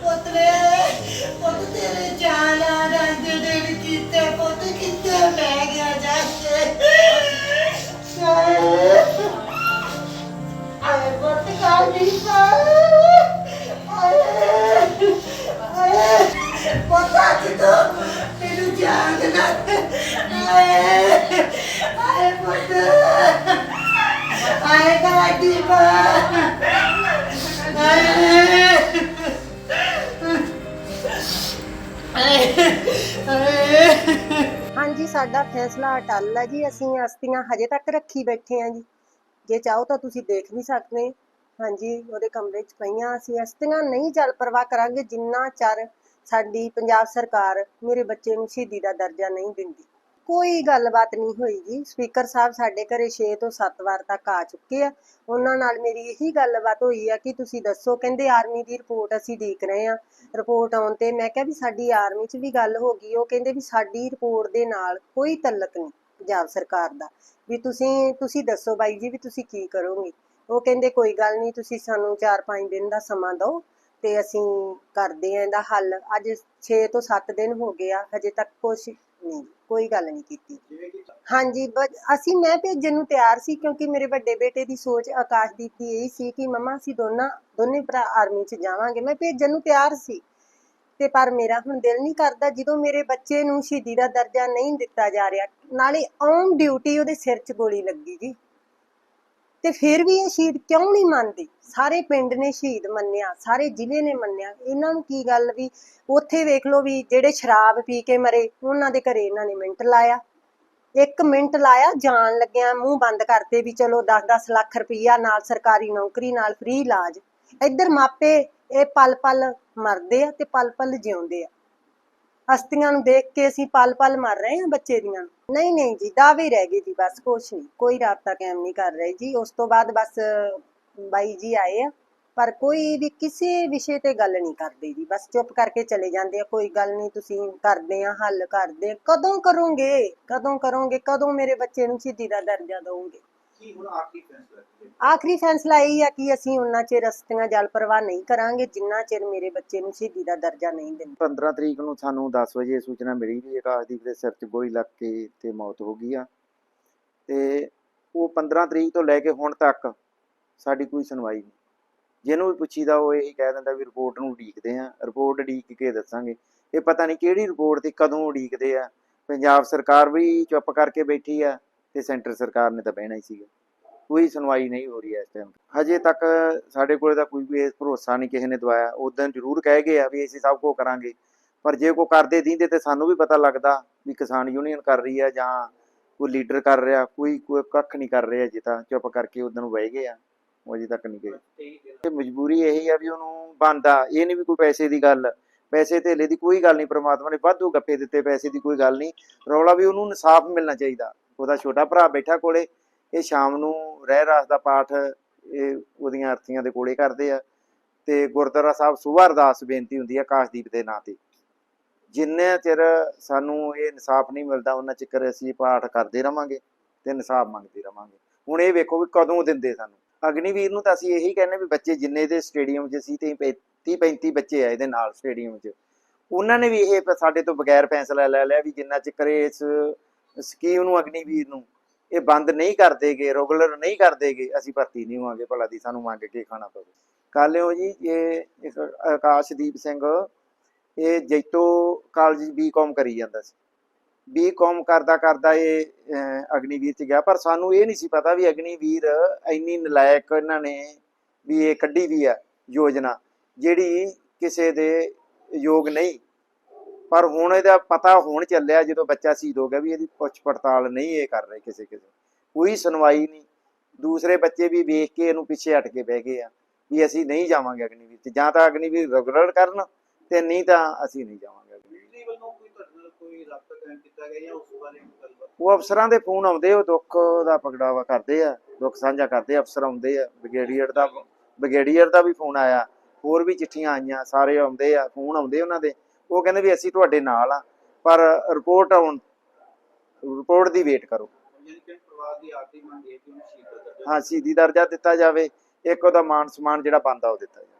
ਪੁੱਤ ਹਾਏ ਹਾਂਜੀ, ਸਾਡਾ ਫੈਸਲਾ ਅਟੱਲ ਹੈ ਜੀ। ਅਸੀਂ ਅਸਤੀਆਂ ਹਜੇ ਤੱਕ ਰੱਖੀ ਬੈਠੇ ਹਾਂ ਜੀ। ਜੇ ਚਾਹੋ ਤਾਂ ਤੁਸੀਂ ਦੇਖ ਵੀ ਸਕਦੇ। ਹੋ। ਹਾਂਜੀ, ਉਹਦੇ ਕਮਰੇ 'ਚ ਪਈਆਂ ਅਸੀਂ। ਅਸਤੀਆਂ ਨਹੀਂ ਚੱਲ ਪਰਵਾਹ ਕਰਾਂਗੇ, ਜਿੰਨਾ ਚਿਰ ਸਾਡੀ ਪੰਜਾਬ ਸਰਕਾਰ ਮੇਰੇ ਬੱਚੇ ਨੂੰ ਸ਼ਹੀਦੀ ਦਾ ਦਰਜਾ ਨਹੀਂ ਦਿੰਦੀ। ਕੋਈ ਗੱਲਬਾਤ ਨਹੀਂ ਹੋਈ ਜੀ ਸਪੀਕਰ ਸਾਹਿਬ ਸਾਡੇ ਘਰੇ 6 ਤੋਂ 7 ਵਾਰ ਤੱਕ ਆ ਚੁੱਕੇ ਆ। ਉਹਨਾਂ ਨਾਲ ਮੇਰੀ ਇਹੀ ਗੱਲਬਾਤ ਹੋਈ ਆ ਕਿ ਤੁਸੀਂ ਦੱਸੋ, ਕਹਿੰਦੇ ਆਰਮੀ ਦੀ ਰਿਪੋਰਟ ਅਸੀਂ ਦੇਖ ਰਹੇ ਆ। ਰਿਪੋਰਟ ਆਉਣ ਤੇ ਮੈਂ ਕਿਹਾ ਵੀ ਸਾਡੀ ਆਰਮੀ 'ਚ ਵੀ ਗੱਲ ਹੋ ਗਈ, ਉਹ ਕਹਿੰਦੇ ਵੀ ਸਾਡੀ ਰਿਪੋਰਟ ਦੇ ਨਾਲ ਕੋਈ ਤਲਕ ਨਹੀਂ ਪੰਜਾਬ ਸਰਕਾਰ ਦਾ। ਵੀ ਤੁਸੀਂ ਤੁਸੀਂ ਦੱਸੋ ਬਾਈ ਜੀ ਵੀ ਤੁਸੀਂ ਕੀ ਕਰੋਗੇ? ਉਹ ਕਹਿੰਦੇ ਕੋਈ ਗੱਲ ਨਹੀਂ ਤੁਸੀਂ ਸਾਨੂੰ 4-5 ਦਿਨ ਦਾ ਸਮਾਂ ਦਿਓ ਤੇ ਅਸੀਂ ਕਰਦੇ ਆਂ ਇਹਦਾ ਹੱਲ। ਅੱਜ 6 ਤੋਂ 7 ਦਿਨ ਹੋ ਗਏ ਆ ਹਜੇ ਤੱਕ ਕੁਛ ਨਹੀਂ ਕੋਈ ਗੱਲ ਨਹੀਂ ਕੀਤੀ। ਹਾਂਜੀ ਅਸੀਂ ਮੈਂ ਭੇਜਣ ਨੂੰ ਤਿਆਰ ਸੀ ਕਿਉਂਕਿ ਮੇਰੇ ਵੱਡੇ ਬੇਟੇ ਦੀ ਸੋਚ ਆਕਾਸ਼ਦੀਪ ਦੀ ਇਹ ਸੀ ਕਿ ਮਮਾ ਅਸੀਂ ਦੋਨਾਂ ਦੋਨੇ ਭਰਾ ਆਰਮੀ 'ਚ ਜਾਵਾਂਗੇ। ਮੈਂ ਭੇਜਣ ਨੂੰ ਤਿਆਰ ਸੀ ਤੇ ਪਰ ਮੇਰਾ ਹੁਣ ਦਿਲ ਨਹੀਂ ਕਰਦਾ ਜਦੋਂ ਮੇਰੇ ਬੱਚੇ ਨੂੰ ਸ਼ਹੀਦੀ ਦਾ ਦਰਜਾ ਨਹੀਂ ਦਿੱਤਾ ਜਾ ਰਿਹਾ ਨਾਲੇ ਔਨ ਡਿਊਟੀ ਉਹਦੇ ਸਿਰ 'ਚ ਗੋਲੀ ਲੱਗੀ ਜੀ। ਤੇ ਫਿਰ ਵੀ ਇਹ ਸ਼ਹੀਦ ਕਿਉਂ ਨਹੀਂ ਮੰਨਦੇ? ਸਾਰੇ ਪਿੰਡ ਨੇ ਸ਼ਹੀਦ ਮੰਨਿਆ, ਸਾਰੇ ਜ਼ਿਲ੍ਹੇ ਨੇ ਮੰਨਿਆ। ਇਹਨਾਂ ਨੂੰ ਕੀ ਗੱਲ ਵੀ ਉੱਥੇ ਵੇਖ ਲਓ ਵੀ ਜਿਹੜੇ ਸ਼ਰਾਬ ਪੀ ਕੇ ਮਰੇ, ਉਹਨਾਂ ਦੇ ਘਰੇ ਇਹਨਾਂ ਨੇ ਮਿੰਟ ਲਾਇਆ। ਇੱਕ ਮਿੰਟ ਲਾਇਆ, ਜਾਣ ਲੱਗਿਆ ਮੂੰਹ ਬੰਦ ਕਰਤੇ ਵੀ ਚਲੋ 10-10 ਲੱਖ ਰੁਪਈਆ ਨਾਲ ਸਰਕਾਰੀ ਨੌਕਰੀ, ਨਾਲ ਫ੍ਰੀ ਇਲਾਜ। ਇੱਧਰ ਮਾਪੇ ਇਹ ਪਲ-ਪਲ ਮਰਦੇ ਆ ਤੇ ਪਲ-ਪਲ ਜਿਉਂਦੇ ਆ। ਹਸਤੀਆਂ ਨੂੰ ਦੇਖ ਕੇ ਅਸੀਂ ਪਲ-ਪਲ ਮਰ ਰਹੇ ਹਾਂ ਬੱਚੇ ਦੀਆਂ। ਨਹੀਂ ਨਹੀਂ ਜੀ, ਦਾਅਵੇ ਰਹਿ ਗਏ ਜੀ, ਬਸ ਕੁਛ ਨਹੀਂ। ਕੋਈ ਰਾਬਤਾ ਕਾਇਮ ਨਹੀਂ ਕਰ ਰਹੇ ਜੀ। ਉਸ ਤੋਂ ਬਾਅਦ ਬਸ ਬਾਈ ਜੀ ਆਏ ਆ। ਪਰ ਕੋਈ ਵੀ ਕਿਸੇ ਵਿਸ਼ੇ ਤੇ ਗੱਲ ਨਹੀਂ ਕਰਦੇ ਜੀ। ਬਸ ਚੁੱਪ ਕਰਕੇ ਚਲੇ ਜਾਂਦੇ ਆ। ਕੋਈ ਗੱਲ ਨਹੀਂ, ਤੁਸੀਂ ਕਰਦੇ ਆ, ਹੱਲ ਕਰਦੇ ਆ। ਕਦੋਂ ਕਰੋਗੇ? ਕਦੋਂ ਕਰੋਗੇ? ਕਦੋਂ ਮੇਰੇ ਬੱਚੇ ਨੂੰ ਸ਼ਹੀਦੀ ਦਾ ਦਰਜਾ ਦਵੋਗੇ? ਕੀ ਹੁਣ ਆਖਰੀ ਫੈਸਲਾ ਕੀ ਹੈ? ਆਖਰੀ ਫੈਸਲਾ ਇਹ ਆ ਕਿ ਅਸੀਂ ਉਹਨਾਂ ਚਿਰ ਰਸਤੀਆਂ ਜਲ ਪ੍ਰਵਾਹ ਨਹੀਂ ਕਰਾਂਗੇ ਜਿੰਨਾ ਚਿਰ ਮੇਰੇ ਬੱਚੇ ਨੂੰ ਸ਼ਹੀਦੀ ਦਾ ਦਰਜਾ ਨਹੀਂ ਦਿੰਦੇ। 15 ਤਰੀਕ ਨੂੰ ਸਾਨੂੰ 10 ਵਜੇ ਸੂਚਨਾ ਮਿਲੀ ਵੀ ਆਕਾਸ਼ਦੀਪ ਦੇ ਸਿਰ 'ਚ ਗੋਲੀ ਲੱਗ ਕੇ ਤੇ ਮੌਤ ਹੋ ਗਈ ਆ। ਤੇ ਉਹ 15 ਤਰੀਕ ਤੋਂ ਲੈ ਕੇ ਹੁਣ ਤੱਕ ਸਾਡੀ ਕੋਈ ਸੁਣਵਾਈ ਨਹੀਂ। ਜਿਹਨੂੰ ਵੀ ਪੁੱਛੀਦਾ ਉਹ ਇਹੀ ਕਹਿ ਦਿੰਦਾ ਵੀ ਰਿਪੋਰਟ ਨੂੰ ਉਡੀਕਦੇ ਆ। ਰਿਪੋਰਟ ਉਡੀਕ ਕੇ ਦੱਸਾਂਗੇ। ਇਹ ਪਤਾ ਨਹੀਂ ਕਿਹੜੀ ਰਿਪੋਰਟ ਤੇ ਕਦੋਂ ਉਡੀਕਦੇ ਆ। ਪੰਜਾਬ ਸਰਕਾਰ ਵੀ ਚੁੱਪ ਕਰਕੇ ਬੈਠੀ ਆ। ਤੇ ਸੈਂਟਰ ਸਰਕਾਰ ਨੇ ਤਾਂ ਬਹਿਣਾ ਹੀ ਸੀਗਾ। ਕੋਈ ਸੁਣਵਾਈ ਨਹੀਂ ਹੋ ਰਹੀ ਹੈ ਇਸ ਟਾਈਮ ਹਜੇ ਤੱਕ ਸਾਡੇ ਕੋਲੇ ਤਾਂ ਕੋਈ ਵੀ ਇਹ ਭਰੋਸਾ ਨਹੀਂ ਕਿਸੇ ਨੇ ਦਵਾਇਆ। ਉਦੋਂ ਜ਼ਰੂਰ ਕਹਿ ਗਏ ਆ ਵੀ ਅਸੀਂ ਸਭ ਕੁਝ ਕਰਾਂਗੇ। ਪਰ ਜੇ ਕੋ ਕਰਦੇ ਦੀਂਦੇ ਤੇ ਸਾਨੂੰ ਵੀ ਪਤਾ ਲੱਗਦਾ ਵੀ ਕਿਸਾਨ ਯੂਨੀਅਨ ਕਰ ਰਹੀ ਆ ਜਾਂ ਕੋਈ ਲੀਡਰ ਕਰ ਰਿਹਾ, ਕੋਈ ਕੋਈ ਕੱਖ ਨਹੀਂ ਕਰ ਰਿਹਾ ਜੇ ਤਾਂ। ਚੁੱਪ ਕਰਕੇ ਉਦੋਂ ਨੂੰ ਬਹਿ ਗਏ ਆ। ਉਹ ਅਜੇ ਤੱਕ ਨਹੀਂ ਗਏ। ਤੇ ਮਜਬੂਰੀ ਇਹੀ ਆ ਵੀ ਉਹਨੂੰ ਬੰਦਾ ਇਹ ਨਹੀਂ ਵੀ ਕੋਈ ਪੈਸੇ ਦੀ ਗੱਲ। ਪੈਸੇ ਧੇਲੇ ਦੀ ਕੋਈ ਗੱਲ ਨਹੀਂ। ਪ੍ਰਮਾਤਮਾ ਨੇ ਵਾਧੂ ਗੱਪੇ ਦਿੱਤੇ। ਪੈਸੇ ਦੀ ਕੋਈ ਗੱਲ ਨਹੀਂ। ਰੌਲਾ ਵੀ ਉਹਨੂੰ ਇਨਸਾਫ ਮਿਲਣਾ ਚਾਹੀਦਾ। ਉਹਦਾ ਛੋਟਾ ਭਰਾ ਬੈਠਾ ਕੋਲੇ, ਇਹ ਸ਼ਾਮ ਨੂੰ ਰਹਿ ਰਾਸ ਦਾ ਪਾਠ ਇਹ ਉਹਦੀਆਂ ਅਰਥੀਆਂ ਦੇ ਕੋਲੇ ਕਰਦੇ ਆ। ਤੇ ਗੁਰਦੁਆਰਾ ਸਾਹਿਬ ਸੁਭਾ ਅਰਦਾਸ ਬੇਨਤੀ ਹੁੰਦੀ ਹੈ ਕਾਸ਼ਦੀਪ ਦੇ ਨਾਂ ਤੇ। ਜਿੰਨੇ ਚਿਰ ਸਾਨੂੰ ਇਹ ਇਨਸਾਫ ਨਹੀਂ ਮਿਲਦਾ, ਉਹਨਾਂ ਚਿਰ ਅਸੀਂ ਪਾਠ ਕਰਦੇ ਰਵਾਂਗੇ ਤੇ ਇਨਸਾਫ ਮੰਗਦੇ ਰਵਾਂਗੇ। ਹੁਣ ਇਹ ਵੇਖੋ ਵੀ ਕਦੋਂ ਦਿੰਦੇ ਸਾਨੂੰ। ਅਗਨੀਵੀਰ ਨੂੰ ਤਾਂ ਅਸੀਂ ਇਹੀ ਕਹਿੰਦੇ ਵੀ ਬੱਚੇ ਜਿੰਨੇ ਦੇ ਸਟੇਡੀਅਮ 'ਚ ਸੀ ਤੇ 30 35 ਬੱਚੇ ਆ ਇਹਦੇ ਨਾਲ ਸਟੇਡੀਅਮ 'ਚ। ਉਹਨਾਂ ਨੇ ਵੀ ਇਹ ਸਾਡੇ ਤੋਂ ਬਗੈਰ ਫੈਸਲਾ ਲੈ ਲਿਆ ਵੀ ਜਿੰਨਾ ਚਿਰ ਇਸ ਸਕੀਮ ਨੂੰ ਅਗਨੀਵੀਰ ਨੂੰ। ਇਹ ਬੰਦ ਨਹੀਂ ਕਰਦੇਗੇ ਰੈਗੂਲਰ ਨਹੀਂ ਕਰਦੇਗੇ ਅਸੀਂ ਭਰਤੀ ਨਹੀਂ ਹੋਵਾਂਗੇ ਭਲਾ ਦੀ, ਸਾਨੂੰ ਮੰਗ ਕੇ ਖਾਣਾ ਪਵੇ। ਕੱਲ ਜੀ, ਇਹ ਇੱਕ ਆਕਾਸ਼ਦੀਪ ਸਿੰਘ, ਇਹ ਜੈਤੋ ਕਾਲਜ ਬੀਕਾਮ ਕਰੀ ਜਾਂਦਾ ਸੀ। ਬੀਕਾਮ ਕਰਦਾ ਕਰਦਾ ਇਹ ਅਗਨੀਵੀਰ ਚ ਗਿਆ, ਪਰ ਸਾਨੂੰ ਇਹ ਨਹੀਂ ਸੀ ਪਤਾ ਵੀ ਅਗਨੀਵੀਰ ਇੰਨੀ ਨਲਾਇਕ ਇਹਨਾਂ ਨੇ ਵੀ ਇਹ ਕੱਢੀ ਵੀ ਆ ਯੋਜਨਾ, ਜਿਹੜੀ ਕਿਸੇ ਦੇ ਯੋਗ ਨਹੀਂ। ਪਰ ਹੁਣ ਇਹਦਾ ਪਤਾ ਹੋਣ ਚੱਲਿਆ ਜਦੋਂ ਬੱਚਾ ਸੀਦ ਹੋ ਗਿਆ ਵੀ ਇਹਦੀ ਪੁੱਛ ਪੜਤਾਲ ਨਹੀਂ ਇਹ ਕਰ ਰਹੇ ਕਿਸੇ ਕਿਸੇ ਕੋਈ ਸੁਣਵਾਈ ਨਹੀਂ। ਦੂਸਰੇ ਬੱਚੇ ਵੀ ਵੇਖ ਕੇ ਇਹਨੂੰ ਪਿੱਛੇ ਹਟ ਕੇ ਬਹਿ ਗਏ ਆ ਵੀ ਅਸੀਂ ਨਹੀਂ ਜਾਵਾਂਗੇ ਅਗਨੀਵੀਰ ਤੇ ਜਾਂ ਤਾਂ ਅਗਨੀਵੀਰ ਰੈਗੂਲਰ ਕਰਨ ਤੇ ਨਹੀਂ ਤਾਂ ਅਸੀਂ ਨਹੀਂ ਜਾਵਾਂਗੇ ਬਿਜਲੀ ਵੱਲੋਂ ਕੋਈ ਤੁਹਾਡੇ ਕੋਈ ਰਾਬਤਾ ਕਾਇਮ ਕੀਤਾ ਗਿਆ ਜਾਂ ਉਸ ਬਾਰੇ ਕੋਈ ਉਹ ਅਫਸਰਾਂ ਦੇ ਫੋਨ ਆਉਂਦੇ ਉਹ ਦੁੱਖ ਦਾ ਪਕੜਾਵਾ ਕਰਦੇ ਆ ਦੁੱਖ ਸਾਂਝਾ ਕਰਦੇ ਅਫਸਰ ਆਉਂਦੇ ਆ ਬ੍ਰਿਗੇਡੀਅਰ ਦਾ ਬ੍ਰਿਗੇਡੀਅਰ ਦਾ ਵੀ ਫੋਨ ਆਇਆ ਹੋਰ ਵੀ ਚਿੱਠੀਆਂ ਆਈਆਂ ਸਾਰੇ ਆਉਂਦੇ ਆ ਫੋਨ ਆਉਂਦੇ ਉਹਨਾਂ ਦੇ। ਉਹ ਕਹਿੰਦੇ ਵੀ ਅਸੀਂ ਤੁਹਾਡੇ ਨਾਲ ਆ, ਪਰ ਰਿਪੋਰਟ ਆਉਣ ਰਿਪੋਰਟ ਦੀ ਵੇਟ ਕਰੋ। ਹਾਂ, ਸ਼ਹੀਦੀ ਦਰਜਾ ਦਿੱਤਾ ਜਾਵੇ, ਇੱਕ ਉਹਦਾ ਮਾਨ ਸਮਾਨ ਜਿਹੜਾ ਬੰਦਾ ਉਹ ਦਿੱਤਾ ਜਾਵੇ।